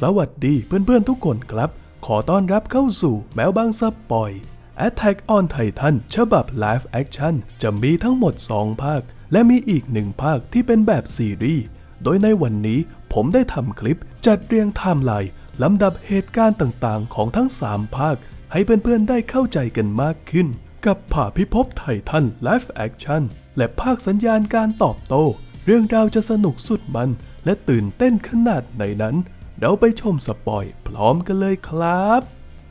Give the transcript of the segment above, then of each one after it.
สวัสดีเพื่อนๆทุกคนครับ ขอต้อนรับเข้าสู่แมวบางสปอย Attack on Titan ฉบับ Live Action จะมีทั้งหมด 2 ภาค และมีอีกหนึ่งภาคที่เป็นแบบซีรีส์โดยในวันนี้ผมได้ทำคลิปจัดเรียงไทม์ไลน์ลำดับเหตุการณ์ต่างๆ ของทั้ง 3 ภาค ให้เพื่อนๆได้เข้าใจกันมากขึ้น กับผ่าพิภพไททัน Live Action และภาคสัญญาณการตอบโต้ เรื่องราวจะสนุกสุดมัน และตื่นเต้นขนาดไหนนั้น เราไปชมสปอยพร้อมกันเลยครับ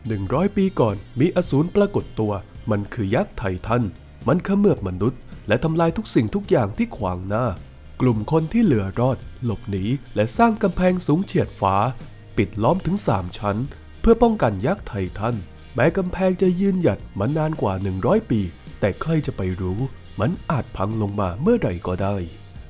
100 ปีก่อนมีอสูรปรากฏตัว มันคือยักษ์ไททัน มันขมือบมนุษย์ และทำลายทุกสิ่งทุกอย่างที่ขวางหน้า กลุ่มคนที่เหลือรอด หลบหนีและสร้างกำแพงสูงเฉียดฟ้า ปิดล้อมถึง 3 ชั้น เพื่อป้องกันยักษ์ไททัน แม้กำแพงจะยืนหยัดมานานกว่า 100 ปี แต่ใครจะไปรู้ มันอาจพังลงมาเมื่อใดก็ได้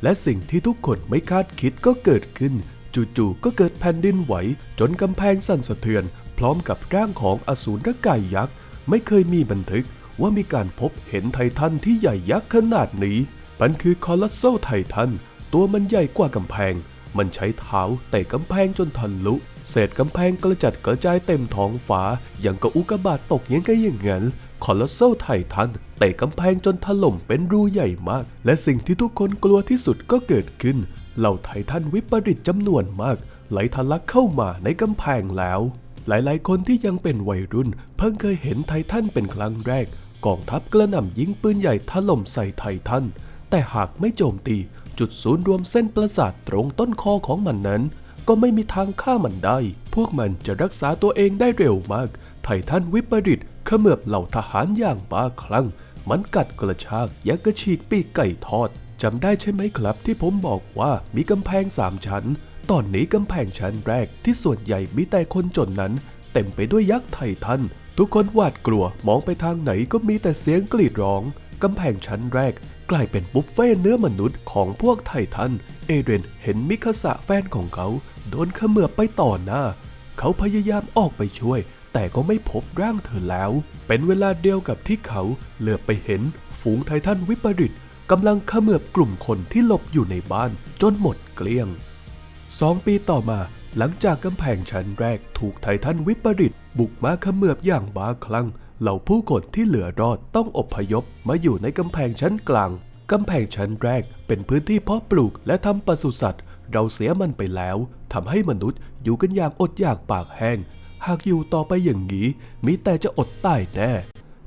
และสิ่งที่ทุกคนไม่คาดคิดก็เกิดขึ้น จู่ๆก็เกิดแผ่นดินไหว จนกำแพงสั่นสะเทือน พร้อมกับร่างของอสูรกายยักษ์ ไม่เคยมีบันทึกว่ามีการพบเห็นไททันที่ใหญ่ยักษ์ขนาดนี้ มันคือคอลัสโซไททัน ตัวมันใหญ่กว่ากำแพง มันใช้เท้าเตะกำแพงจนทะลุ เศษกำแพงกระจัดกระจายเต็มท้องฟ้า อย่างกับอุกบาตตกยังไงอย่างนั้นคอลัสโซไททันเตะกำแพงจนถล่มเป็นรูใหญ่มาก และสิ่งที่ทุกคนกลัวที่สุดก็เกิดขึ้น เหล่าไททันวิปริตจำนวนมาก ไหลทะลักเข้ามาในกำแพงแล้ว หลายๆ คนที่ยังเป็นวัยรุ่น เพิ่งเคยเห็นไททันเป็นครั้งแรก กองทัพกระหน่ำยิงปืนใหญ่ถล่มใส่ไททัน แต่หากไม่โจมตี จุดศูนย์รวมเส้นประสาทตรงต้นคอของมันนั้น ก็ไม่มีทางฆ่ามันได้ พวกมันจะรักษาตัวเองได้เร็วมาก ไททันวิปริตเขมือบเหล่าทหารอย่างบ้าคลั่งมันกัดกระชากยักกระฉีกปีกไก่ทอด จำได้ใช่ไหมครับที่ผมบอกว่ามีกำแพงสามชั้น ตอนนี้กำแพงชั้นแรกที่ส่วนใหญ่มีแต่คนจนนั้น เต็มไปด้วยยักษ์ไททัน ทุกคนหวาดกลัวมองไปทางไหนก็มีแต่เสียงกรีดร้องกำแพงชั้นแรก กลายเป็นบุฟเฟ่เนื้อมนุษย์ของพวกไททัน เอเดรนเห็นมิคาสะแฟนของเขา โดนเขมือบไปต่อหน้า เขาพยายามออกไปช่วย แต่ก็ไม่พบร่างเธอแล้ว เป็นเวลาเดียวกับที่เขาเหลือบไปเห็นฝูงไททันวิปริต กำลังเขมือบกลุ่มคนที่หลบอยู่ในบ้านจนหมดเกลี้ยงสองปีต่อมาหลังจากกำแพงชั้นแรกถูกไททันวิปริต บุกมาเขมือบอย่างบ้าคลั่งเหล่าผู้คนที่เหลือรอดต้องอพยพมาอยู่ในกำแพงชั้นกลางกำแพงชั้นแรกเป็นพื้นที่เพาะปลูกและทำปศุสัตว์ เราเสียมันไปแล้วทำให้มนุษย์อยู่กันอย่างอดอยากปากแห้ง หากอยู่ต่อไปอย่างนี้ มีแต่จะอดตายแน่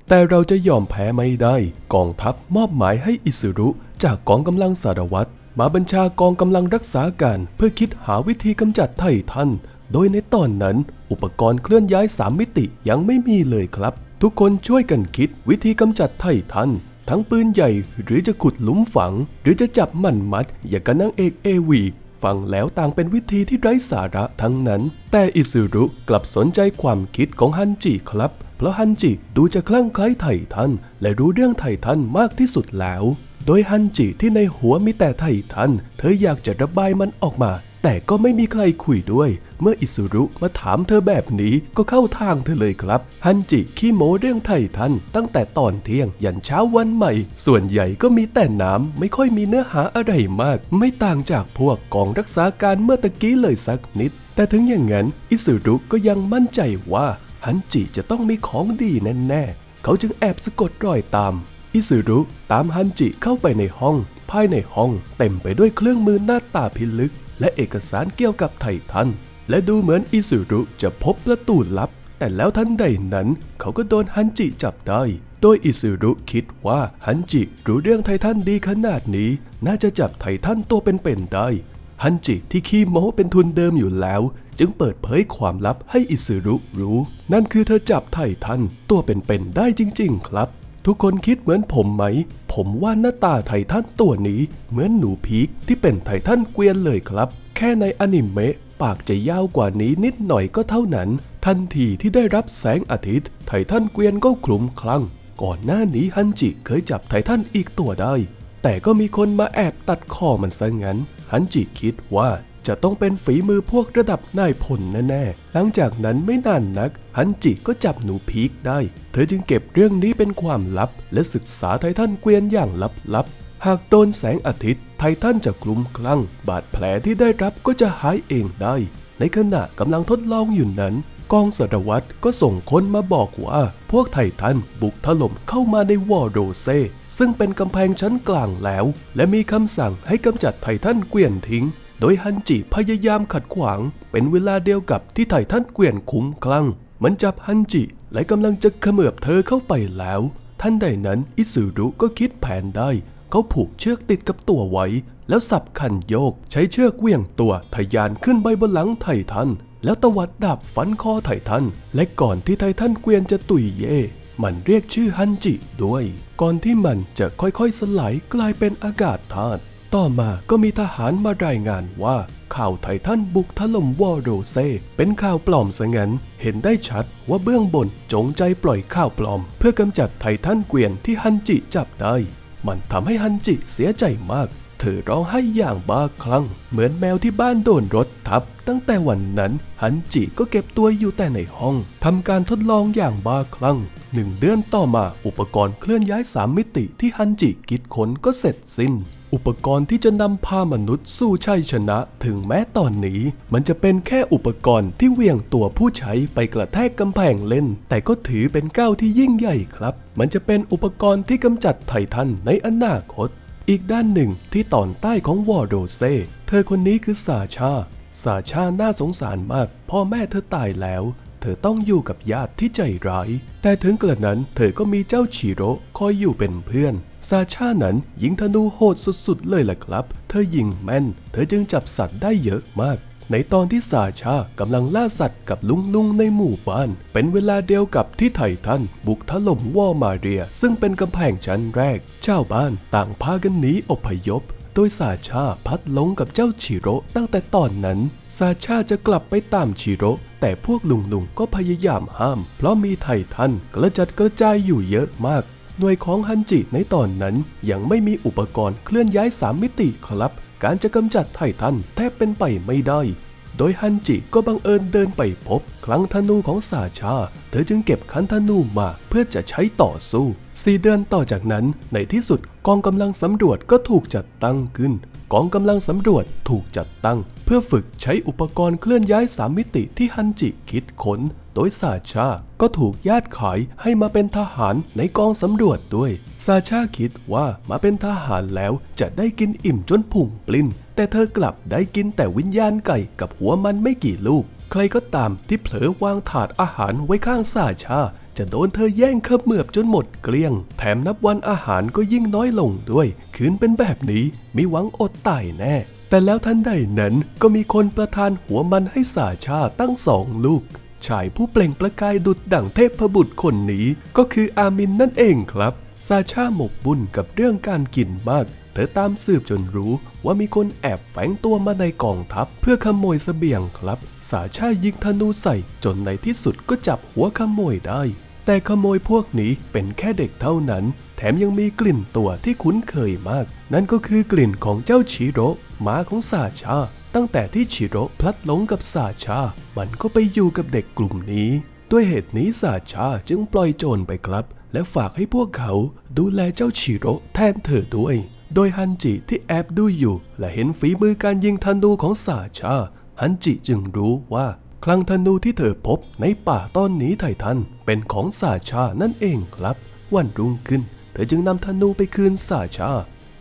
แต่เราจะยอมแพ้ไม่ได้ กองทัพมอบหมายให้อิสุรุจากกองกำลังสารวัตรมาบัญชากองกำลังรักษาการเพื่อคิดหาวิธีกำจัดไททัน โดยในตอนนั้น อุปกรณ์เคลื่อนย้ายสามมิติยังไม่มีเลยครับ ทุกคนช่วยกันคิดวิธีกำจัดไททัน ทั้งปืนใหญ่หรือจะขุดหลุมฝัง หรือจะจับมันมัด อย่างกับนางเอกเอวีฟังแล้วต่างเป็นวิธีที่ไร้สาระทั้งนั้น แต่อิสุรุกลับสนใจความคิดของฮันจิครับเพราะฮันจิดูจะคลั่งไคล้ไททัน และรู้เรื่องไททันมากที่สุดแล้ว โดยฮันจิที่ในหัวมีแต่ไททัน เธออยากจะระบายมันออกมา แต่ก็ไม่มีใครคุยด้วย เมื่ออิสุรุมาถามเธอแบบนี้ก็เข้าทางเธอเลยครับ ฮันจิขี้โม้เรื่องไททัน ตั้งแต่ตอนเที่ยงยันเช้าวันใหม่ ส่วนใหญ่ก็มีแต่น้ำไม่ค่อยมีเนื้อหาอะไรมาก ไม่ต่างจากพวกกองรักษาการเมื่อตะกี้เลยสักนิดแต่ถึงอย่างนั้น อิสุรุก็ยังมั่นใจว่า ฮันจิจะต้องมีของดีแน่ๆ เขาจึงแอบสะกดรอยตาม อิสุรุตามฮันจิเข้าไปในห้อง ภายในห้องเต็มไปด้วยเครื่องมือหน้าตาพิลึก และเอกสารเกี่ยวกับไททัน และดูเหมือนอิสุรุจะพบประตูลับ แต่แล้วทันใดนั้น เขาก็โดนฮันจิจับได้ โดยอิสุรุคิดว่าฮันจิรู้เรื่องไททันดีขนาดนี้ น่าจะจับไททันตัวเป็นๆได้ ฮันจิที่ขี้โม้เป็นทุนเดิมอยู่แล้ว จึงเปิดเผยความลับให้อิสุรุรู้ นั่นคือเธอจับไททันตัวเป็นๆได้จริง ๆ ครับ ทุกคนคิดเหมือนผมไหม ผมว่าหน้าตาไททันตัวนี้เหมือนหนูพีกที่เป็นไททันเกวียนเลยครับ แค่ในอนิเมะปากจะยาวกว่านี้นิดหน่อยก็เท่านั้น ทันทีที่ได้รับแสงอาทิตย์ ไททันเกวียนก็คลุ้มคลั่ง ก่อนหน้านี้ฮันจิเคยจับไททันอีกตัวได้ แต่ก็มีคนมาแอบตัดคอมันซะงั้น ฮันจิคิดว่าจะต้องเป็นฝีมือพวกระดับนายพลแน่ๆ หลังจากนั้นไม่นานนัก ฮันจิก็จับหนูพีกได้ เธอจึงเก็บเรื่องนี้เป็นความลับ และศึกษาไททันเกวียนอย่างลับๆ หากโดนแสงอาทิตย์ ไททันจะกลุ้มคลั่ง บาดแผลที่ได้รับก็จะหายเองได้ ในขณะกำลังทดลองอยู่นั้น กองสารวัตรก็ส่งคนมาบอกว่า พวกไททันบุกถล่มเข้ามาในวอร์โดเซ ซึ่งเป็นกำแพงชั้นกลางแล้ว และมีคำสั่งให้กำจัดไททันเกวียนทิ้ง โดยฮันจิพยายามขัดขวาง เป็นเวลาเดียวกับที่ไททันเกวียนคุ้มคลั่ง มันจับฮันจิและกำลังจะเขมือบเธอเข้าไปแล้ว ท่านใดนั้นอิสุรุก็คิดแผนได้ เขาผูกเชือกติดกับตัวไว้ แล้วสับคันโยกใช้เชือกเวี่ยงตัวทะยานขึ้นไปบนหลังไททัน แล้วตวัดดาบฟันคอไททัน และก่อนที่ไททันเกวียนจะตุยเย มันเรียกชื่อฮันจิด้วย ก่อนที่มันจะค่อยๆสลายกลายเป็นอากาศธาตุต่อมาก็มีทหารมารายงานว่าข่าวไททันบุกถล่มวอร์โดเซ เป็นข่าวปลอมซะงั้นเห็นได้ชัดว่าเบื้องบนจงใจปล่อยข่าวปลอม เพื่อกำจัดไททันเกวียนที่ฮันจิจับได้ มันทำให้ฮันจิเสียใจมาก เธอร้องไห้อย่างบ้าคลั่ง เหมือนแมวที่บ้านโดนรถทับ ตั้งแต่วันนั้นฮันจิก็เก็บตัวอยู่แต่ในห้องทำการทดลองอย่างบ้าคลั่งหนึ่งเดือนต่อมาอุปกรณ์เคลื่อนย้ายสามมิติที่ฮันจิคิดค้นก็เสร็จสิ้น อุปกรณ์ที่จะนำพามนุษย์สู้ชัยชนะ ถึงแม้ตอนนี้ มันจะเป็นแค่อุปกรณ์ที่เหวี่ยงตัวผู้ใช้ไปกระแทกกำแพงเล่น แต่ก็ถือเป็นก้าวที่ยิ่งใหญ่ครับ มันจะเป็นอุปกรณ์ที่กำจัดไททันในอนาคต อีกด้านหนึ่งที่ตอนใต้ของวอร์โดเซ เธอคนนี้คือซาชาซาชาน่าสงสารมาก พ่อแม่เธอตายแล้ว เธอต้องอยู่กับญาติที่ใจร้าย แต่ถึงกระนั้นเธอก็มีเจ้าชิโร่คอยอยู่เป็นเพื่อน ซาชานั้นยิงธนูโหดสุดๆเลยล่ะครับ เธอยิงแม่น เธอจึงจับสัตว์ได้เยอะมาก ในตอนที่ซาชากำลังล่าสัตว์กับลุงลุงในหมู่บ้าน เป็นเวลาเดียวกับที่ไททันบุกถล่มวอมาเรีย ซึ่งเป็นกำแพงชั้นแรก ชาวบ้านต่างพากันหนีอพยพ โดยซาชาพัดหลงกับเจ้าชิโร่ตั้งแต่ตอนนั้นซาชาจะกลับไปตามชิโร่แต่พวกลุงลุงก็พยายามห้าม เพราะมีไททันกระจัดกระจายอยู่เยอะมากหน่วยของฮันจิในตอนนั้นยังไม่มีอุปกรณ์เคลื่อนย้ายสามมิติครับ การจะกำจัดไททันแทบเป็นไปไม่ได้ โดยฮันจิก็บังเอิญเดินไปพบคลังธนูของซาชา เธอจึงเก็บคันธนูมาเพื่อจะใช้ต่อสู้สี่เดือนต่อจากนั้นในที่สุดกองกำลังสำรวจก็ถูกจัดตั้งขึ้น กองกำลังสำรวจถูกจัดตั้ง เพื่อฝึกใช้อุปกรณ์เคลื่อนย้ายสามมิติที่ฮันจิคิดค้น โดยซาชาก็ถูกญาติขายให้มาเป็นทหารในกองสำรวจด้วย ซาชาคิดว่ามาเป็นทหารแล้วจะได้กินอิ่มจนพุงปลิ้น แต่เธอกลับได้กินแต่วิญญาณไก่กับหัวมันไม่กี่ลูก ใครก็ตามที่เผลอวางถาดอาหารไว้ข้างซาชาจะโดนเธอแย่งเขมือบจนหมดเกลี้ยง แถมนับวันอาหารก็ยิ่งน้อยลงด้วย คืนเป็นแบบนี้มีหวังอดตายแน่ แต่แล้วทันใดนั้นก็มีคนประทานหัวมันให้สาชาตั้งสองลูก ชายผู้เปล่งประกายดุดดั่งเทพบุตรคนนี้ ก็คืออามินนั่นเองครับ ซาชาหมกบุญกับเรื่องการกินมาก เธอตามสืบจนรู้ว่ามีคนแอบแฝงตัวมาในกองทัพ เพื่อขโมยเสบียงครับ สาชายิงธนูใส่จนในที่สุดก็จับหัวขโมยได้ แต่ขโมยพวกนี้เป็นแค่เด็กเท่านั้น แถมยังมีกลิ่นตัวที่คุ้นเคยมาก นั่นก็คือกลิ่นของเจ้าชิโร่หมาของซาชา ตั้งแต่ที่ชิโร่พลัดหลงกับซาชา มันก็ไปอยู่กับเด็กกลุ่มนี้ ด้วยเหตุนี้ซาชาจึงปล่อยโจรไปครับ และฝากให้พวกเขาดูแลเจ้าชิโร่แทนเธอด้วย โดยฮันจิที่แอบดูอยู่ และเห็นฝีมือการยิงธนูของซาชา ฮันจิจึงรู้ว่าคลังธนูที่เธอพบในป่าต้นนี้ไททันเป็นของซาชานั่นเองครับ วันรุ่งขึ้น เธอจึงนำธนูไปคืนซาชา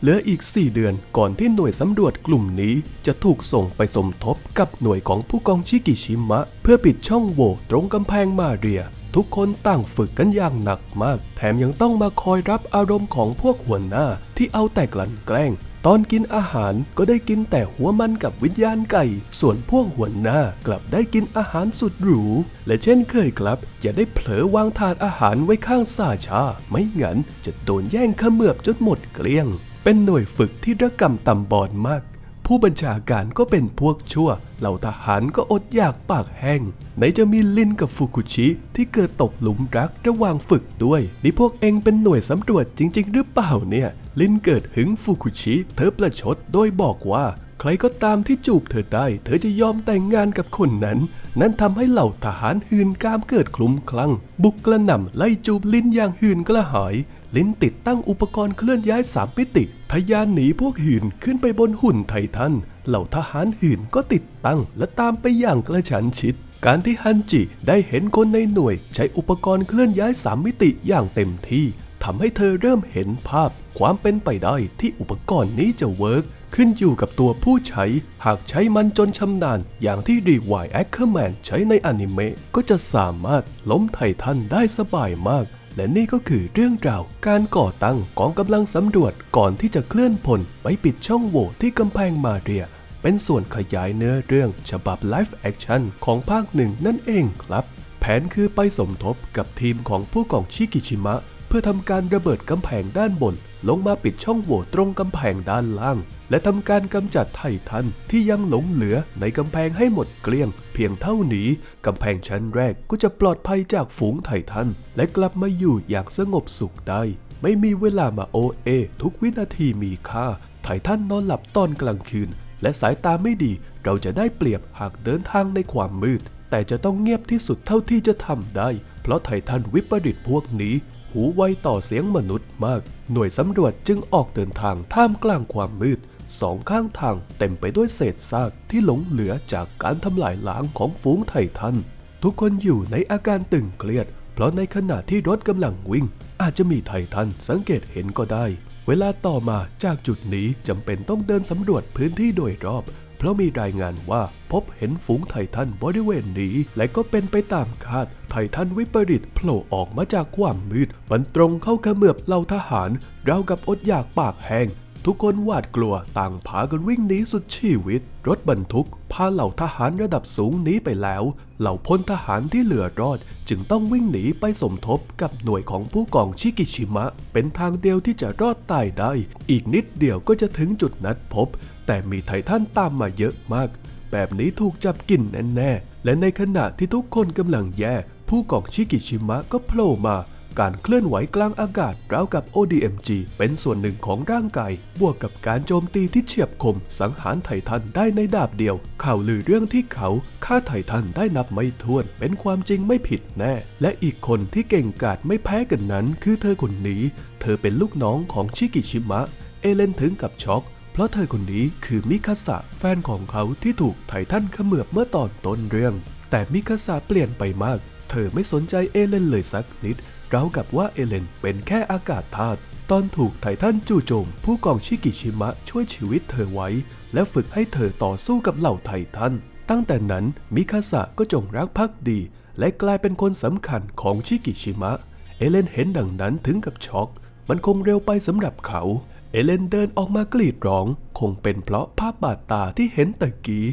เหลืออีก 4 เดือนก่อนที่หน่วยสำรวจกลุ่มนี้จะถูกส่งไปสมทบกับหน่วยของผู้กองชิกิชิมะ เพื่อปิดช่องโหว่ตรงกำแพงมาเรีย ทุกคนต่างฝึกกันอย่างหนักมาก แถมยังต้องมาคอยรับอารมณ์ของพวกหัวหน้าที่เอาแต่กลั่นแกล้ง ตอนกินอาหารก็ได้กินแต่หัวมันกับวิญญาณไก่ ส่วนพวกหัวหน้ากลับได้กินอาหารสุดหรู และเช่นเคยครับ อย่าได้เผลอวางถาดอาหารไว้ข้างซาชา ไม่งั้นจะโดนแย่งขมือบจนหมดเกลี้ยง เป็นหน่วยฝึกที่ระกำตำบอดมาก ผู้บัญชาการก็เป็นพวกชั่ว เหล่าทหารก็อดอยากปากแห้ง ไหนจะมีลินกับฟุกุชิที่เกิดตกหลุมรักระหว่างฝึกด้วย นี่พวกเองเป็นหน่วยสำรวจจริง ๆ หรือเปล่าเนี่ย ลินเกิดหึงฟุกุชิ เธอประชดโดยบอกว่าใครก็ตามที่จูบเธอได้ เธอจะยอมแต่งงานกับคนนั้น นั้นทำให้เหล่าทหารหืนกามเกิดคลุ้มคลั่ง บุกกระหน่ำไล่จูบลินอย่างหืนกระหาย ลิ้นติดตั้งอุปกรณ์เคลื่อนย้ายสามมิติทะยานหนีพวกหื่นขึ้นไปบนหุ่นไททัน เหล่าทหารหื่นก็ติดตั้งและตามไปอย่างกระชั้นชิด การที่ฮันจิได้เห็นคนในหน่วย ใช้อุปกรณ์เคลื่อนย้ายสามมิติอย่างเต็มที่ทำให้เธอเริ่มเห็นภาพ ความเป็นไปได้ที่อุปกรณ์นี้จะเวิร์กขึ้นอยู่กับตัวผู้ใช้ หากใช้มันจนชำนาญ อย่างที่รีวายแอคเคอร์แมนใช้ในอนิเมะก็จะสามารถล้มไททันได้สบายมาก และนี่ก็คือเรื่องราวการก่อตั้งกองกำลังสำรวจก่อนที่จะเคลื่อนพลไปปิดช่องโหว่ที่กำแพงมาเรีย เป็นส่วนขยายเนื้อเรื่องฉบับไลฟ์แอคชั่นของภาคหนึ่งนั่นเองครับ แผนคือไปสมทบกับทีมของผู้กองชิกิชิมะ เพื่อทำการระเบิดกำแพงด้านบน ลงมาปิดช่องโหว่ตรงกำแพงด้านล่าง และทำการกำจัดไททันที่ยังหลงเหลือในกำแพงให้หมดเกลี้ยง เพียงเท่านี้กำแพงชั้นแรกก็จะปลอดภัยจากฝูงไททัน และกลับมาอยู่อย่างสงบสุขได้ ไม่มีเวลามาโอเอ ทุกวินาทีมีค่า ไททันนอนหลับตอนกลางคืน และสายตาไม่ดี เราจะได้เปรียบหากเดินทางในความมืด แต่จะต้องเงียบที่สุดเท่าที่จะทำได้ เพราะไททันวิปริตพวกนี้ หูไวต่อเสียงมนุษย์มาก หน่วยสำรวจจึงออกเดินทางท่ามกลางความมืดสองข้างทางเต็มไปด้วยเศษซากที่หลงเหลือจากการทำลายล้างของฝูงไททัน ทุกคนอยู่ในอาการตึงเครียด เพราะในขณะที่รถกำลังวิ่ง อาจจะมีไททันสังเกตเห็นก็ได้ เวลาต่อมาจากจุดนี้จำเป็นต้องเดินสำรวจพื้นที่โดยรอบ ราะมีรายงานว่าพบเห็นฝูงไททันบริเวณนี้ และก็เป็นไปตามคาด ไททันวิปริตโผล่ออกมาจากความมืด มันตรงเข้าเขมือบเหล่าทหารราวกับอดอยากปากแห้ง ทุกคนหวาดกลัวต่างพากันวิ่งหนีสุดชีวิต รถบรรทุกพาเหล่าทหารระดับสูงหนีไปแล้ว เหล่าพลทหารที่เหลือรอด จึงต้องวิ่งหนีไปสมทบกับหน่วยของผู้กองชิกิชิมะ เป็นทางเดียวที่จะรอดตายได้ อีกนิดเดียวก็จะถึงจุดนัดพบ แต่มีไททันตามมาเยอะมาก แบบนี้ถูกจับกินแน่ๆและในขณะที่ทุกคนกำลังแย่ ผู้กองชิกิชิมะก็โผล่มา การเคลื่อนไหวกลางอากาศราวกับ ODMG เป็นส่วนหนึ่งของร่างกาย บวกกับการโจมตีที่เฉียบคม สังหารไททันได้ในดาบเดียว ข่าวลือเรื่องที่เขาฆ่าไททันได้นับไม่ถ้วน เป็นความจริงไม่ผิดแน่ และอีกคนที่เก่งกาจไม่แพ้กันนั้น คือเธอคนนี้ เธอเป็นลูกน้องของชิกิชิมะ เอเลนถึงกับช็อกเพราะเธอคนนี้คือมิคาสะแฟนของเขาที่ถูกไททันเขมือบเมื่อตอนต้นเรื่อง แต่มิคาสะเปลี่ยนไปมาก เธอไม่สนใจเอเลนเลยสักนิด ราวกับว่าเอเลนเป็นแค่อากาศธาตุตอนถูกไททันจู่โจม ผู้กองชิกิชิมะช่วยชีวิตเธอไว้ และฝึกให้เธอต่อสู้กับเหล่าไททัน ตั้งแต่นั้นมิคาสะก็จงรักภักดี และกลายเป็นคนสำคัญของชิกิชิมะ เอเลนเห็นดังนั้นถึงกับช็อก มันคงเร็วไปสำหรับเขา เอเลนเดินออกมากรีดร้อง คงเป็นเพราะภาพบาดตาที่เห็นตะกี้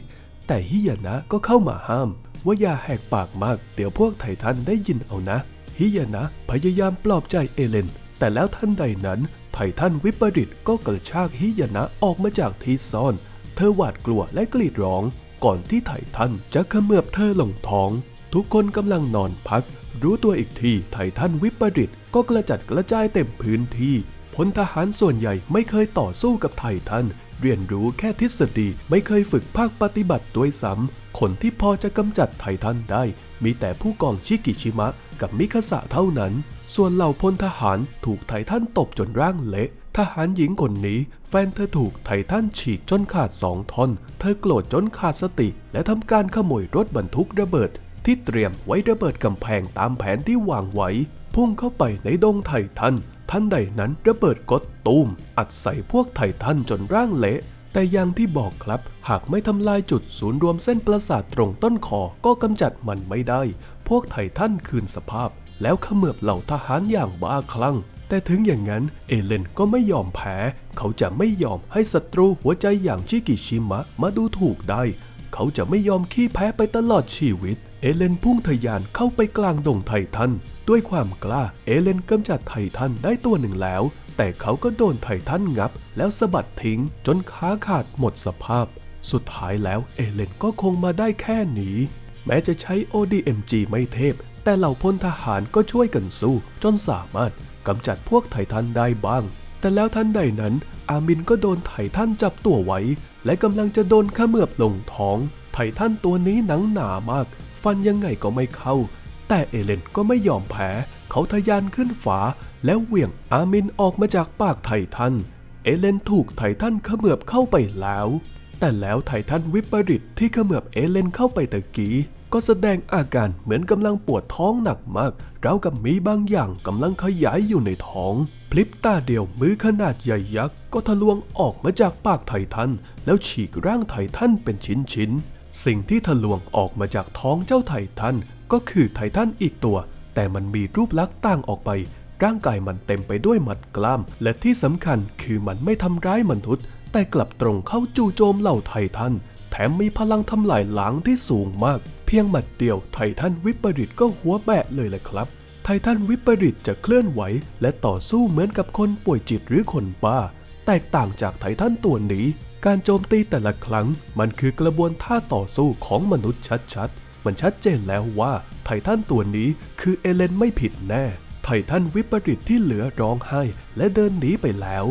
แต่ฮิยานะก็เข้ามาห้าม ว่าอย่าแหกปากมาก เดี๋ยวพวกไททันได้ยินเอานะ ฮิยานะพยายามปลอบใจเอเลน แต่แล้วท่านใดนั้นไททันวิปริตก็กระชากฮิยานะออกมาจากที่ซ่อน เธอหวาดกลัวและกรีดร้อง ก่อนที่ไททันจะเขมือบเธอลงท้อง ทุกคนกำลังนอนพัก รู้ตัวอีกทีไททันวิปริตก็กระจัดกระจายเต็มพื้นที่ ลทหารส่วนใหญ่ไม่เคยต่อสู้กับไททัน เรียนรู้แค่ทฤษฎีไม่เคยฝึกภาคปฏิบัติด้วยซ้ำ คนที่พอจะกำจัดไททันได้ มีแต่ผู้กองชิกิชิมะกับมิคาสะเท่านั้น ส่วนเหล่าพลทหารถูกไททันตบจนร่างเละทหารหญิงคนนี้ แฟนเธอถูกไททันฉีกจนขาดสองท่อน เธอโกรธจนขาดสติ และทำการขโมยรถบรรทุกระเบิด ที่เตรียมไว้ระเบิดกำแพงตามแผนที่วางไว้ พุ่งเข้าไปในดงไททัน ทันใดนั้นระเบิดกดตูม อัดใส่พวกไททันจนร่างเละ แต่อย่างที่บอกครับ หากไม่ทำลายจุดศูนย์รวมเส้นประสาทตรงต้นคอก็กำจัดมันไม่ได้ พวกไททันคืนสภาพ แล้วเขมือบเหล่าทหารอย่างบ้าคลั่งแต่ถึงอย่างนั้นเอเลนก็ไม่ยอมแพ้ เขาจะไม่ยอมให้ศัตรูหัวใจอย่างชิกิชิมะมาดูถูกได้ เขาจะไม่ยอมขี้แพ้ไปตลอดชีวิต เอเลนพุ่งทะยานเข้าไปกลางดงไททัน ด้วยความกล้าเอเลนกำจัดไททันได้ตัวหนึ่งแล้ว แต่เขาก็โดนไททันงับ แล้วสะบัดทิ้งจนขาขาดหมดสภาพ สุดท้ายแล้วเอเลนก็คงมาได้แค่นี้ แม้จะใช้ ODMG ไม่เทพ แต่เหล่าพลทหารก็ช่วยกันสู้ จนสามารถกำจัดพวกไททันได้บ้าง แต่แล้วทันใดนั้น อามินก็โดนไททันจับตัวไว้ และกำลังจะโดนขมือบลงท้อง ไททันตัวนี้หนังหนามาก ฟันยังไงก็ไม่เข้า แต่เอเลนก็ไม่ยอมแพ้ เขาทะยานขึ้นฝา แล้วเหวี่ยงอามินออกมาจากปากไททัน เอเลนถูกไททันเขมือบเข้าไปแล้ว แต่แล้วไททันวิปริตที่เขมือบเอเลนเข้าไปตะกี้ ก็แสดงอาการเหมือนกำลังปวดท้องหนักมากราวกับมีบางอย่างกำลังขยายอยู่ในท้องพลิบตาเดียวมือขนาดใหญ่ยักษ์ก็ทะลวงออกมาจากปากไททัน แล้วฉีกร่างไททันเป็นชิ้นๆ สิ่งที่ทะลวงออกมาจากท้องเจ้าไททันก็คือไททันอีกตัว แต่มันมีรูปลักษณ์ต่างออกไป ร่างกายมันเต็มไปด้วยหมัดกล้าม และที่สำคัญคือมันไม่ทำร้ายมนุษย์ แต่กลับตรงเข้าจู่โจมเหล่าไททัน แถมมีพลังทำลายล้างที่สูงมาก เพียงหมัดเดียวไททันวิปริตก็หัวแบะเลยแหละครับ ไททันวิปริตจะเคลื่อนไหว และต่อสู้เหมือนกับคนป่วยจิตหรือคนบ้า แตกต่างจากไททันตัวนี้ การโจมตีแต่ละครั้งมันคือกระบวนท่าต่อสู้ของมนุษย์ชัดๆ มันชัดเจนแล้วว่าไททันตัวนี้คือเอเลนไม่ผิดแน่ ไททันวิปริตที่เหลือร้องไห้และเดินหนีไปแล้ว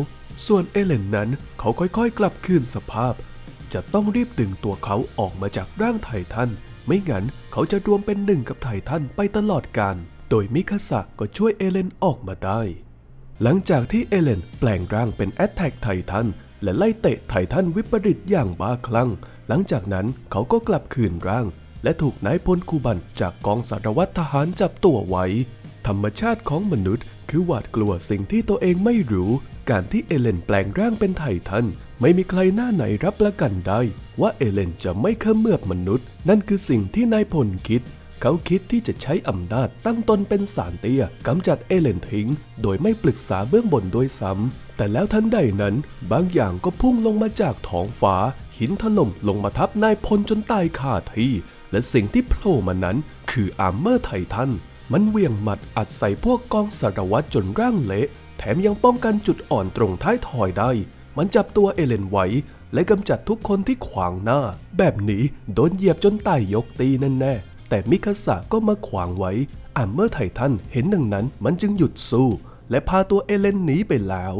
ส่วนเอเลนนั้นเขาค่อยๆ กลับคืนสภาพ จะต้องรีบดึงตัวเขาออกมาจากร่างไททัน ไม่งั้นเขาจะรวมเป็นหนึ่งกับไททันไปตลอดกาล โดยมิคาสะก็ช่วยเอเลนออกมาได้ หลังจากที่เอเลนแปลงร่างเป็นแอตแทกไททัน และไล่เตะไททันวิปริตอย่างบ้าคลั่ง หลังจากนั้นเขาก็กลับคืนร่าง และถูกนายพลคูบันจากกองสารวัตรทหารจับตัวไว้ ธรรมชาติของมนุษย์ คือหวาดกลัวสิ่งที่ตัวเองไม่รู้ การที่เอเลนแปลงร่างเป็นไททันไม่มีใครหน้าไหนรับประกันได้ ว่าเอเลนจะไม่เขมือบมนุษย์ นั่นคือสิ่งที่นายพลคิด เขาคิดที่จะใช้อำนาจตั้งตนเป็นสารเตี้ยกำจัดเอเลนทิ้ง โดยไม่ปรึกษาเบื้องบนด้วยซ้ำ แต่แล้วทันใดนั้น บางอย่างก็พุ่งลงมาจากท้องฟ้า หินถล่มลงมาทับนายพลจนตายคาที่ และสิ่งที่โผล่มานั้นคืออาร์เมอร์ไททัน มันเวียงหมัดอัดใส่พวกกองสารวัตรจนร่างเละ แถมยังป้องกันจุดอ่อนตรงท้ายทอยได้ มันจับตัวเอเลนไว้และกำจัดทุกคนที่ขวางหน้า แบบนี้โดนเหยียบจนตายยกตีแน่ๆ แต่มิคาสะก็มาขวางไว้อัมเมอร์ไททันเห็นดังนั้นมันจึงหยุดสู้ และพาตัวเอเลนหนีไปแล้ว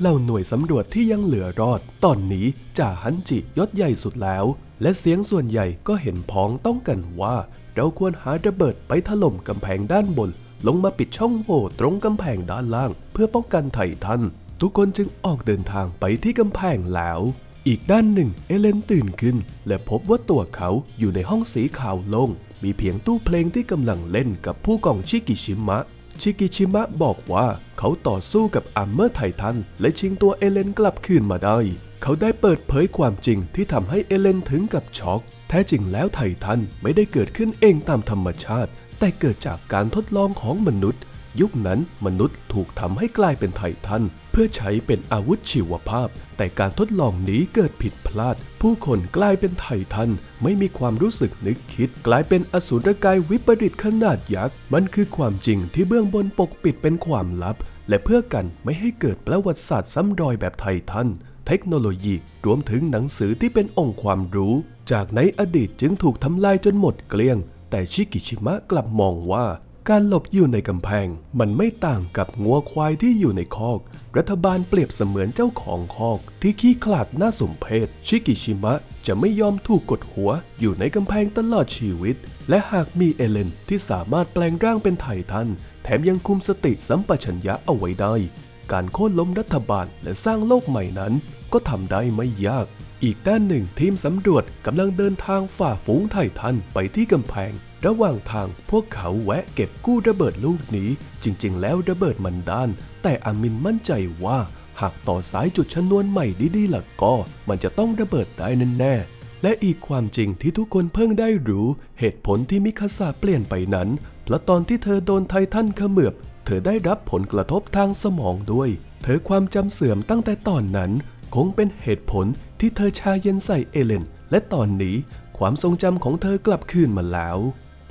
เหล่าหน่วยสำรวจที่ยังเหลือรอด ตอนนี้จ่าฮันจิยศใหญ่สุดแล้ว และเสียงส่วนใหญ่ก็เห็นพ้องต้องกันว่า เราควรหาระเบิดไปถล่มกำแพงด้านบน ลงมาปิดช่องโหว่ตรงกำแพงด้านล่าง เพื่อป้องกันไททัน ทุกคนจึงออกเดินทางไปที่กำแพงแล้ว อีกด้านหนึ่งเอเลนตื่นขึ้น และพบว่าตัวเขาอยู่ในห้องสีขาวโล่งมีเพียงตู้เพลงที่กำลังเล่นกับผู้กองชิกิชิมะ ชิกิชิมะบอกว่าเขาต่อสู้กับอัมเมอร์ไททัน และชิงตัวเอเลนกลับคืนมาได้ เขาได้เปิดเผยความจริงที่ทำให้เอเลนถึงกับช็อก แท้จริงแล้วไททันไม่ได้เกิดขึ้นเองตามธรรมชาติ แต่เกิดจากการทดลองของมนุษย์ ยุคนั้นมนุษย์ถูกทำให้กลายเป็นไททัน พื่อใช้เป็นอาวุธชีวภาพ แต่การทดลองนี้เกิดผิดพลาด ผู้คนกลายเป็นไททัน ไม่มีความรู้สึกนึกคิด กลายเป็นอสูรกายวิปริตขนาดยักษ์ มันคือความจริงที่เบื้องบนปกปิดเป็นความลับ และเพื่อกันไม่ให้เกิดประวัติศาสตร์ซ้ำรอยแบบไททัน เทคโนโลยีรวมถึงหนังสือที่เป็นองค์ความรู้ จากในอดีตจึงถูกทำลายจนหมดเกลี้ยงแต่ชิกิชิมะกลับมองว่า การหลบอยู่ในกำแพง มันไม่ต่างกับงัวควายที่อยู่ในคอก รัฐบาลเปรียบเสมือนเจ้าของคอก ที่ขี้ขลาดน่าสมเพชชิกิชิมะจะไม่ยอมถูกกดหัว อยู่ในกำแพงตลอดชีวิต และหากมีเอเลนที่สามารถแปลงร่างเป็นไททัน แถมยังคุมสติสัมปชัญญะเอาไว้ได้ การโค่นล้มรัฐบาลและสร้างโลกใหม่นั้น ก็ทำได้ไม่ยากอีกด้านหนึ่งทีมสำรวจกำลังเดินทางฝ่าฝูงไททันไปที่กำแพง ระหว่างทางพวกเขาแวะเก็บกู้ระเบิดลูกนี้ จริงๆ แล้วระเบิดมันด้าน แต่อามินมั่นใจว่า หากต่อสายจุดชนวนใหม่ดีๆล่ะก็ มันจะต้องระเบิดได้แน่ๆและอีกความจริงที่ทุกคนเพิ่งได้รู้ เหตุผลที่มิคาซาเปลี่ยนไปนั้นเพราะตอนที่เธอโดนไททันเขมือบ เธอได้รับผลกระทบทางสมองด้วย เธอความจำเสื่อมตั้งแต่ตอนนั้น คงเป็นเหตุผลที่เธอชาเย็นใส่เอเลน และตอนนี้ความทรงจำของเธอกลับคืนมาแล้ว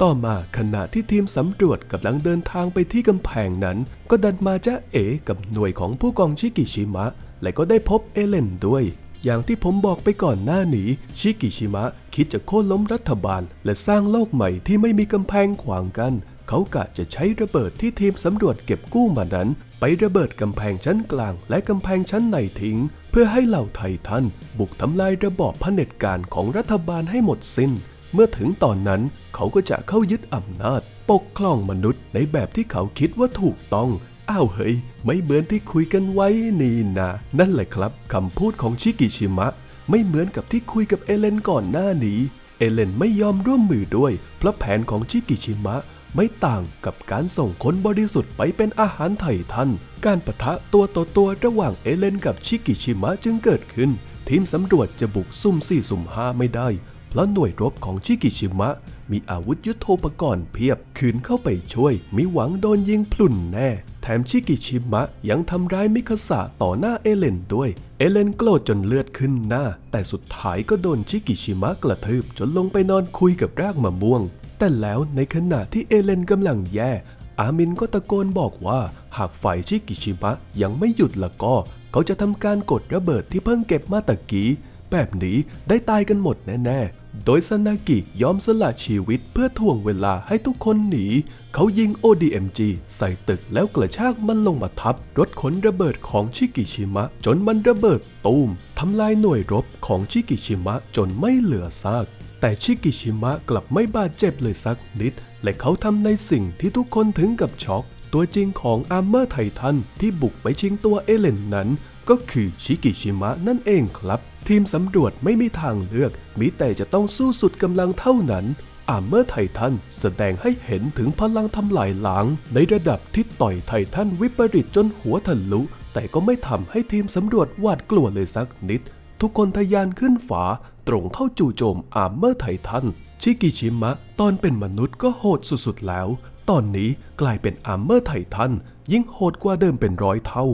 ต่อมาขณะที่ทีมสำรวจกำลังเดินทางไปที่กำแพงนั้น ก็ดันมาจ้าเอ๋กับหน่วยของผู้กองชิกิชิมะ และก็ได้พบเอเลนด้วย อย่างที่ผมบอกไปก่อนหน้านี้ ชิกิชิมะคิดจะโค่นล้มรัฐบาล และสร้างโลกใหม่ที่ไม่มีกำแพงขวางกัน เขากะจะใช้ระเบิดที่ทีมสำรวจเก็บกู้มานั้น ไประเบิดกำแพงชั้นกลาง และกำแพงชั้นในทิ้ง เพื่อให้เหล่าไททันบุกทำลายระบอบเผด็จการของรัฐบาลให้หมดสิ้น เมื่อถึงตอนนั้นเขาก็จะเข้ายึดอำนาจ ปกครองมนุษย์ในแบบที่เขาคิดว่าถูกต้อง อ้าวเฮ้ย ไม่เหมือนที่คุยกันไว้นี่นะ นั่นแหละครับคำพูดของชิกิชิมะ ไม่เหมือนกับที่คุยกับเอเลนก่อนหน้านี้ เอเลนไม่ยอมร่วมมือด้วย เพราะแผนของชิกิชิมะไม่ต่างกับการส่งคนบริสุทธิ์ไปเป็นอาหารไถ่ทัน การปะทะตัวต่อตัวระหว่างเอเลนกับชิกิชิมะจึงเกิดขึ้น ทีมสำรวจจะบุกซุ่มสี่สุ่มห้าไม่ได้ เพราะหน่วยรบของชิกิชิมะ มีอาวุธยุโทโธปกรณ์เพียบ คืนเข้าไปช่วยมีหวังโดนยิงพลุนแน่ แถมชิกิชิมะยังทำร้ายมิคาสะต่อหน้าเอเลนด้วย เอเลนโกรธจนเลือดขึ้นหน้า แต่สุดท้ายก็โดนชิกิชิมะกระทืบจนลงไปนอนคุยกับรากมะม่วง แต่แล้วในขณะที่เอเลนกำลังแย่ อามินก็ตะโกนบอกว่า หากฝ่ายชิกิชิมะยังไม่หยุดละก็ เขาจะทำการกดระเบิดที่เพิ่งเก็บมาตะกี้แบบนี้ได้ตายกันหมดแน่ ๆ โดยซานากิยอมสละชีวิตเพื่อถ่วงเวลาให้ทุกคนหนี เขายิง ODMG ใส่ตึกแล้วกระชากมันลงมาทับ รถขนระเบิดของชิกิชิมะ จนมันระเบิดตูมทำลายหน่วยรบของชิกิชิมะจนไม่เหลือซาก แต่ชิกิชิมะกลับไม่บาดเจ็บเลยสักนิด และเขาทำในสิ่งที่ทุกคนถึงกับช็อก ตัวจริงของอาร์เมอร์ไททันที่บุกไปชิงตัวเอเลนนั้น ก็คือชิกิชิมะนั่นเองครับ ทีมสำรวจไม่มีทางเลือก มีแต่จะต้องสู้สุดกำลังเท่านั้นอาเมอร์ไททันแสดงให้เห็นถึงพลังทำลายล้าง ในระดับที่ต่อยไททันวิปริตจนหัวทะลุ แต่ก็ไม่ทำให้ทีมสำรวจหวาดกลัวเลยสักนิด ทุกคนทะยานขึ้นฝา ตรงเข้าจู่โจมอาเมอร์ไททัน ชิกิชิมะ ตอนเป็นมนุษย์ก็โหดสุดๆแล้ว ตอนนี้กลายเป็นอาเมอร์ไททันยิ่งโหดกว่าเดิมเป็นร้อยเท่า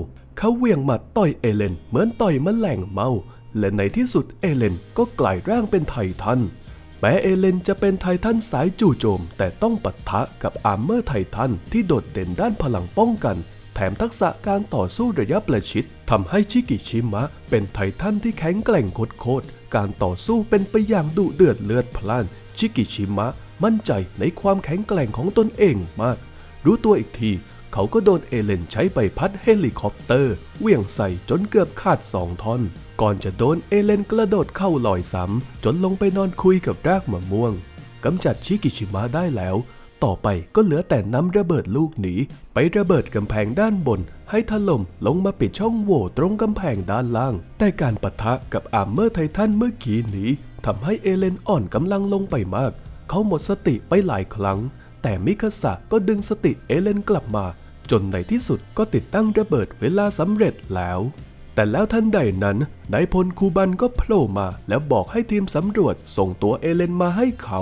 เขาเวี่ยงหมัดต่อยเอเลนเหมือนต่อยมแมลงเมา และในที่สุดเอเลนก็กลายร่างเป็นไททันแม้เอเลนจะเป็นไททันสายจู่โจม แต่ต้องปะทะกับอาร์เมอร์ไททันที่โดดเด่นด้านพลังป้องกัน แถมทักษะการต่อสู้ระยะประชิดทำให้ชิกิชิมะ เป็นไททันที่แข็งแกร่งโคตรๆการต่อสู้เป็นไปอย่างดุเดือดเลือดพล่าน ชิกิชิมะ มั่นใจในความแข็งแกร่งของตนเองมาก รู้ตัวอีกที เขาก็โดนเอเลนใช้ใบพัดเฮลิคอปเตอร์เวี่ยงใส่จนเกือบขาดสองท่อน ก่อนจะโดนเอเลนกระโดดเข้าลอยซ้ำจนลงไปนอนคุยกับรากมะม่วงกำจัดชิกิชิมะได้แล้ว ต่อไปก็เหลือแต่น้ำระเบิดลูกหนีไประเบิดกำแพงด้านบน ให้ถล่มลงมาปิดช่องโหว่ตรงกำแพงด้านล่าง แต่การปะทะกับอาร์เมอร์ไททันเมื่อกี้นี้ทำให้เอเลนอ่อนกำลังลงไปมาก เขาหมดสติไปหลายครั้ง แต่มิคาสะก็ดึงสติเอเลนกลับมา จนในที่สุดก็ติดตั้งระเบิดเวลาสำเร็จแล้ว แต่แล้วทันใดนั้นนายพลคูบันก็โผล่มาแล้วบอกให้ทีมสำรวจส่งตัวเอเลนมาให้เขา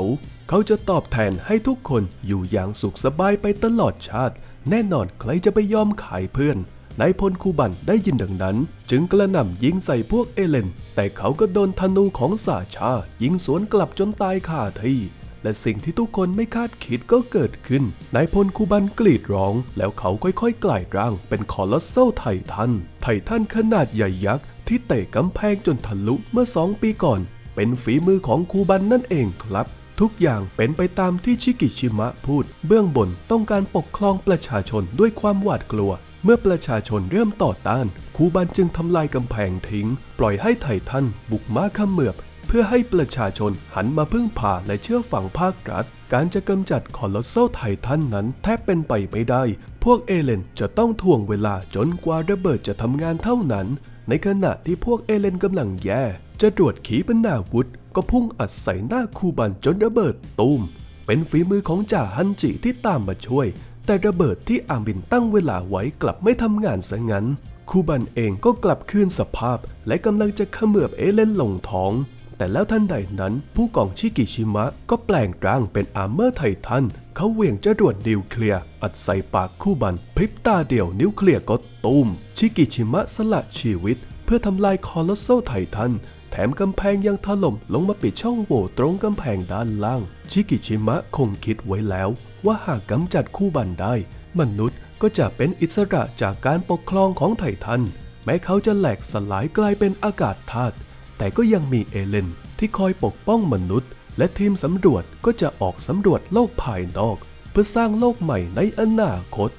เขาจะตอบแทนให้ทุกคนอยู่อย่างสุขสบายไปตลอดชาติ แน่นอนใครจะไปยอมขายเพื่อนนายพลคูบันได้ยินดังนั้น จึงกระหน่ำยิงใส่พวกเอเลน แต่เขาก็โดนธนูของสาชายิงสวนกลับจนตายคาที่ และสิ่งที่ทุกคนไม่คาดคิดก็เกิดขึ้น นายพลคูบันกรีดร้อง แล้วเขาค่อยๆ กลายร่าง เป็นคอลอสเซลไททัน ไททันขนาดใหญ่ยักษ์ที่เตะกำแพงจนทะลุเมื่อสองปีก่อน เป็นฝีมือของคูบันนั่นเองครับทุกอย่างเป็นไปตามที่ชิกิชิมะพูด เบื้องบนต้องการปกครองประชาชนด้วยความหวาดกลัว เมื่อประชาชนเริ่มต่อต้าน คูบันจึงทำลายกำแพงทิ้ง ปล่อยให้ไททันบุกม้าขมือบ เพื่อให้ประชาชนหันมาพึ่งพาและเชื่อฝังภาครัฐ การจะกำจัดคอลอสเซไททันนั้นแทบเป็นไปไม่ได้ พวกเอเลนจะต้องถ่วงเวลาจนกว่าระเบิดจะทำงานเท่านั้น ในขณะที่พวกเอเลนกำลังแย่ จะตรวจขีปนาวุธ ก็พุ่งอัดใส่หน้าคูบันจนระเบิดตูม เป็นฝีมือของจ่าฮันจิที่ตามมาช่วย แต่ระเบิดที่อามินตั้งเวลาไว้กลับไม่ทำงานซะงั้นคูบันเองก็กลับคืนสภาพ และกำลังจะเขมือบเอเลนลงท้อง แต่แล้วทันใดนั้น ผู้กองชิกิชิมะก็แปลงร่างเป็นอาร์เมอร์ไททันเขาเหวี่ยงจรวดนิวเคลียร์อัดใส่ปากคู่บัน พริบตาเดียวนิวเคลียร์ก็ตูม ชิกิชิมะสละชีวิต เพื่อทำลายคอลอสโซไททันแถมกำแพงยังถล่มลงมาปิดช่องโหว่ตรงกำแพงด้านล่าง ชิกิชิมะคงคิดไว้แล้ว ว่าหากกำจัดคู่บันได้ มนุษย์ก็จะเป็นอิสระจากการปกครองของไททันแม้เขาจะแหลกสลายกลายเป็นอากาศธาตุ แต่ก็ยังมีเอเลนที่คอยปกป้องมนุษย์ และทีมสำรวจก็จะออกสำรวจโลกภายนอก เพื่อสร้างโลกใหม่ในอนาคต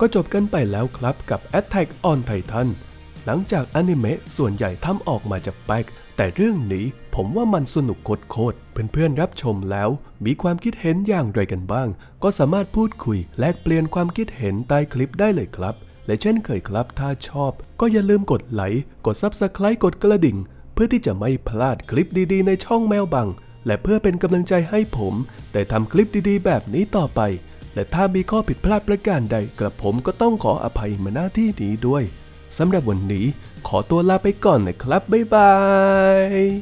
ก็จบกันไปแล้วครับกับ Attack on Titan หลังจากอนิเมะส่วนใหญ่ทำออกมาจากแป๊กแต่เรื่องนี้ผมว่ามันสนุกโคตรเพื่อนๆรับชมแล้ว มีความคิดเห็นอย่างไรกันบ้าง ก็สามารถพูดคุย แลกเปลี่ยนความคิดเห็นใต้คลิปได้เลยครับ และเช่นเคยครับถ้าชอบ ก็อย่าลืมกดไลค์กด Subscribe กดกระดิ่ง พื่อที่จะไม่พลาดคลิปดีๆ ในช่องแมวบัง และเพื่อเป็นกำลังใจให้ผม แต่ทำคลิปดีๆ แบบนี้ต่อไป และถ้ามีข้อผิดพลาดประการใดกระผมก็ต้องขออภัยมาหน้าที่นี้ด้วยสำหรับวันนี้ขอตัวลาไปก่อนนะครับบ๊ายบาย